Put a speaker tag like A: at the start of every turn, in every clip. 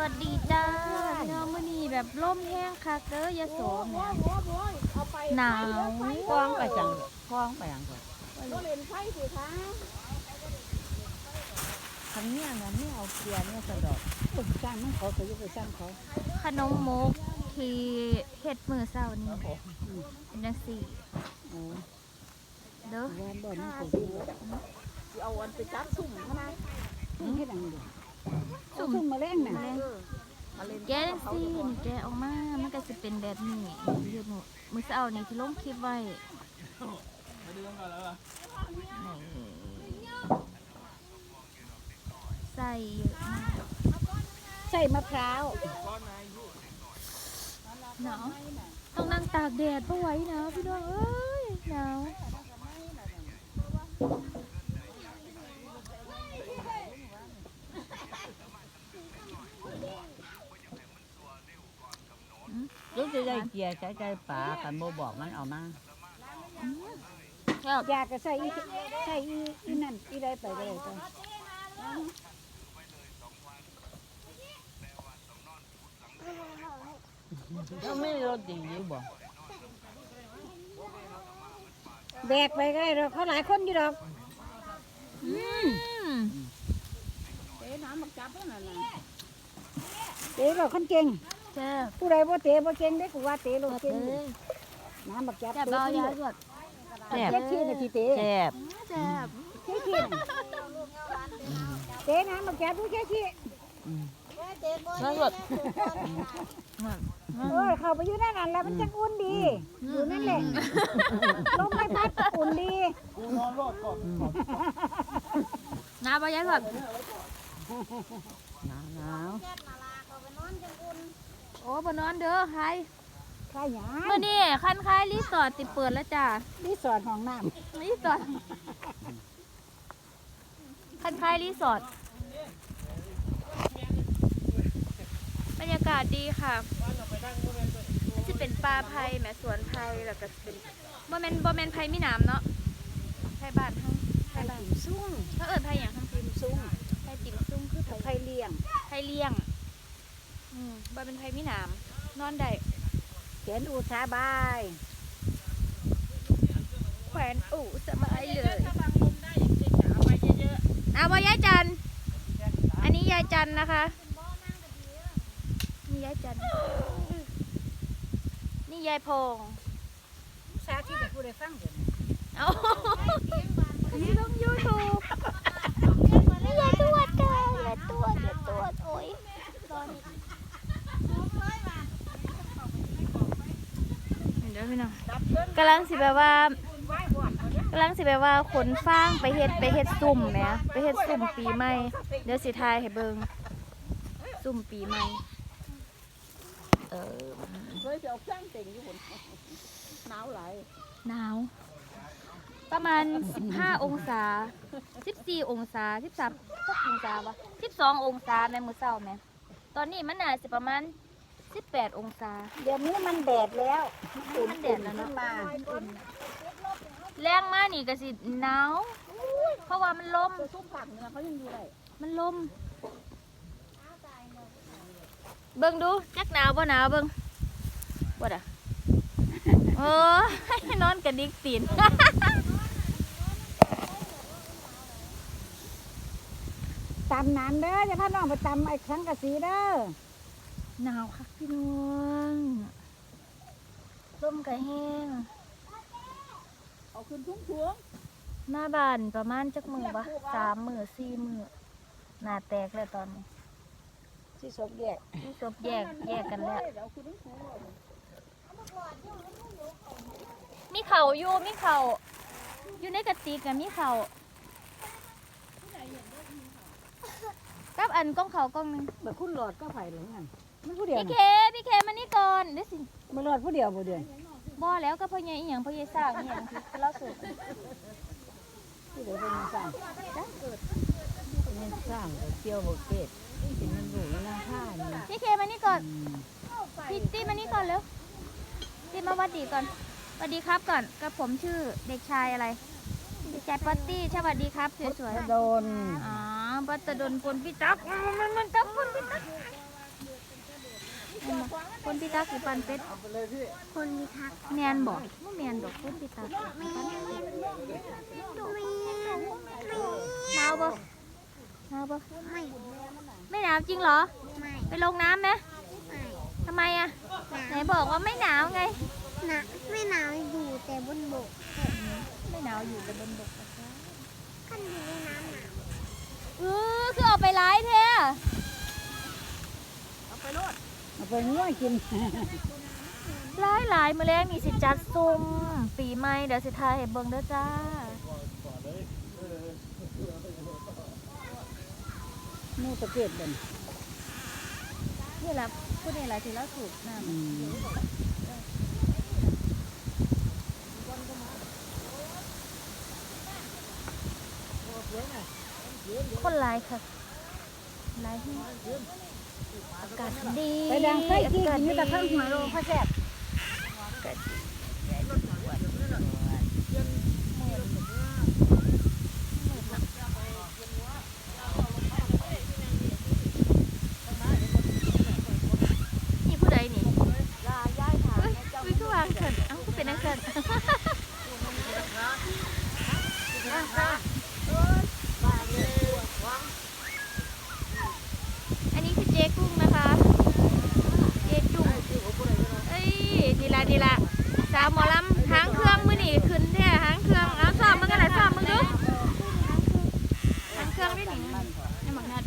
A: วัสดีจ้าพี่น้องมื้อนี้แบบร่มแห้งคักเด้อยะโสแหม่หนาว
B: ฟ้องไปจังฟ้องไปจังก่อน
C: ก็เล่นไฟสิคะ
B: คันเนี้ยนะเนี่เอาเกียร์เนี่ยสะดอก
C: ปึกจ้างมันเขาก็อยุไปจ้างเขา
A: ขนมมกที่เฮ็ดมือเช้านี้เป็นจังซี่เด้อ
C: เอาอันไปจับสุ่มเขานะสุ่มให้ดังเดียว
A: สุ่ม
C: สุ่มมาเล่นน่ะ
A: แกะจังซี่นี่แกะออกมา มันก็สิเป็นแบบนี้เฮ็ดมื้อมื้อเช้านี้ที่ลงคลิปไว้ใส่เยอะมาก
C: ใส่มะพร้าว
A: หนาวต้องนั่งตากแดดเพราะไหว้หนาวพี่น้องเอ้ยหนาว
B: รู้จะได้เกียร์ใช้ใจป่าคันโบบอกมันเอามา
A: แล้ว
C: อยากจะใส่อีใส่อีอีนั่นอีได้ไปก็ได้จ้ะ
B: แล้วไม่รถดีอยู่บ่
C: แบกไปก็ได้ดอกเขาหลายคนอยู่ดอก
A: อืม
C: เตะน้ำมักจับแล้วนั่นน่ะเตะบอกคนเก่ง
A: แซ่บ
C: ผู้ใดบ่เตะบ่เก่งได้กูว่าเตะลง
A: แซ่บ
C: เก่ง
A: เลย
C: น้ำมักจับ
A: แซ่บ
C: เตะ
A: เบา
C: ขึ้น
A: ยา
C: เลย
A: สด
B: แซ่บ
C: เจ๊ขี้น่ะที่เตะ
B: แซ่บ
A: แซ่บ
C: เจ๊ขี้น่ะเตะน้ำมักจับผู้เจ๊ขี้
B: แล้วรถ
C: เออเข้าไปอยู่ในนั้นแล้วมันจังอุ่นดีอยู่นั่นแหละลมไม่พัดอุ่นดี
A: น้าเบายาสด
B: หนาวหนาว
A: โอ้บนนอนเด้อใคร
C: ข้าหยา
A: เมื่อนี้คันคายรีสอร์ทติดเปิดแล้วจ้า
C: รีสอร์ทห้องน้
A: รีสอร์ทคันคายรีสอร์ทบรรยากาศดีค่ะมันจะเป็นปลาไผ่แหมสวนไผ่แล้วก็เป็นบ่แม่นบ่แม่นไผ่มีหน้ำเนาะไผ่บ้านเฮาำ
C: ไผ่ติ่มซุ้ง
A: เขาเอิ้นไผ่หยังทำ
C: ติ่มซุ้ง
A: ไผ่ติ่มซุ้มคือไผ่
C: ไผ่เลี้ยง
A: ไผ่เลี้ยง อืมบ่เป็นไผ่มีหน้ำนอนได้
C: เขียนอุทาบาย
A: แขวนอู่สบายเลยเอาว่ายายจัน อันนี้ยายจันนะคะนี่ยายจัน นี่ยายพง
C: สาธิตให้ผู้ใดฟังเดี๋ยวนี้
A: เอานี่ลงยูทูบนี่ยายตรวจกันยายตรวจยายตรวจโอ้ยเดี๋ยวพี่น้องกำลังสิแบบว่ากำลังสิแบบว่าขนฟางไปเฮ็ดไปเฮ็ดซุ่มแหมไปเฮ็ดซุ่มปีใหม่เดี๋ยวสิทายให้เบิ่งซุ่มปีใหม่เออ
C: เคยจะเอาเครื่องเต็งอยู่บนหนาวหลาย
A: หนาวประมาณ 15 องศา 14 องศา 13สักองศาวะ12 องศาในมื้อเช้าแหมตอนนี้มันน่าสิประมาณ 18องศา
C: เดี๋ยวนี้มันแดดแล้วอุ่น
A: มันแดดแล้วเนอะ
C: ขึ้มา
A: แรงมากนี่ก็สิหนาวเพราะว่ามันลม
C: ซุ้มผักเนี่ยเขายังอยู่ได้
A: มันลม เบิ่งดูจักหนาวบ่หนาวเบิ่งบ่ด่ะโอ้ยนอนกระดิกตีน
C: ตำนานเด้อจะพาน้องไปตำไอ้สังกะสีเด้อ
A: หนาวค่ะพี่น้องลมกระแห้ง
C: เอาขึ้นทุ่งทวง
A: หน้าบ้านประมาณจักมือปะสามมือสี่มือหน้าแตกแล้วตอนนี้
C: ที่ศพแยก
A: ที่ศพแยกแยกกันแล้ว
C: เอาขึ้นทุ่งทวง
A: มีเข่าอยู่มีเข่าอยู่ในกระติกอะมีเข่ากับอันกล้องเขากล้องหนึง
C: เบิดคุณหลอดก็ไผ่หรือไง มันผู้เดียว
A: พี่เค
C: น่ะ
A: พี่เคมานี่ก่อนเดี๋ยวสิ
C: มันหลอดผู้เดียวผู้เดียว
A: บ่แล้วก็พ่อใหญ่อีหยังพ่อใหญ่สร้างอีหยังที่เราสูบ
C: ผู้เดียวเป็นยังไง
B: เป็นสร้างกับเกี่ยวโบเกตเป็นมันดูหน้าผ้านี่
A: พี่เคมานี่ก่อนพี่ตี้มานี่ก่อนเร็วตี้มาหวัดดีก่อนสวัสดีครับก่อนกับผมชื่อเด็กชายอะไรเด็กชายป๊อตตี้สวัสดีครับสวยๆ
C: โดน
A: อ๋อปัตตดนปนพิทักษ์มันมันจับปนพิทักษ์ คนพิทักษ์สิปันเป็ด
D: คนมีทัก
A: แมนบอกไม่แมนดอกคนพิทักษ์
D: แม่แม่
A: หนาวบ่หนาวบ่
D: ไม่
A: ไม่หนาวจริงเหรอ
D: ไม่
A: ไปลงน้ำไหม
D: ไม่
A: ทำไมอะ
D: หนาว
A: ไหนบอกว่าไม่หนาวไง
D: หนาไม่หนาวอยู่แต่บนบก
A: ไม่หนาวอยู่แต่บนบกนะคะ
D: ขั้นอยู่ในน้ำหนาว
A: เออคือออกไปร้ายแท้
C: เอา ไปงัวกิน
A: ร้ายหลายมื้อแรงนี่สิจัดซุ่มปีใหม่เดี๋ยวสิทายให้เบิ่งเด้อจ้า
C: หมูตะเกียบเด่น
A: นี่แหละผู้นี่แหละที่เราถูกน้ำ
C: อืม
A: คนหลายค่ะหลายที่ อากาศดี
C: ไปดังไฟกี่
A: อากาศ
C: มีแต่ข้างหัวโลพ่อแซ่บ
A: นี่ผู้ใดนี่เฮ้ยวิคือวางเขินเอ้าก็เป็นนักเขินอันนี้คือเจ๊กุ้งนะคะ เจ๊จุ่มเอ้ยดีละดีละสาวหมอลำหางเครื่องมือนี่ขึ้นแท้หางเครื่องเอาซ้อมมึงกันไหนซ้อมมึงดูหางเครื่องด้วยนี่นี่หมักนัด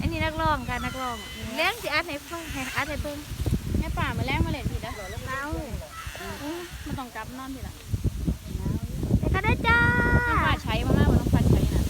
A: อันนี้นักร้องกันนักร้องเลี้ยงสิอัดให้ฟังให้อัดให้เบิ่ง
E: แม่ป่ามาแลกมาเล่นผิดอะมันต้องกลับนอนผิดอะ
A: ไปกันได้จ้า
E: น้องป่าใช้มากๆว่าน้องป่าใช้นะ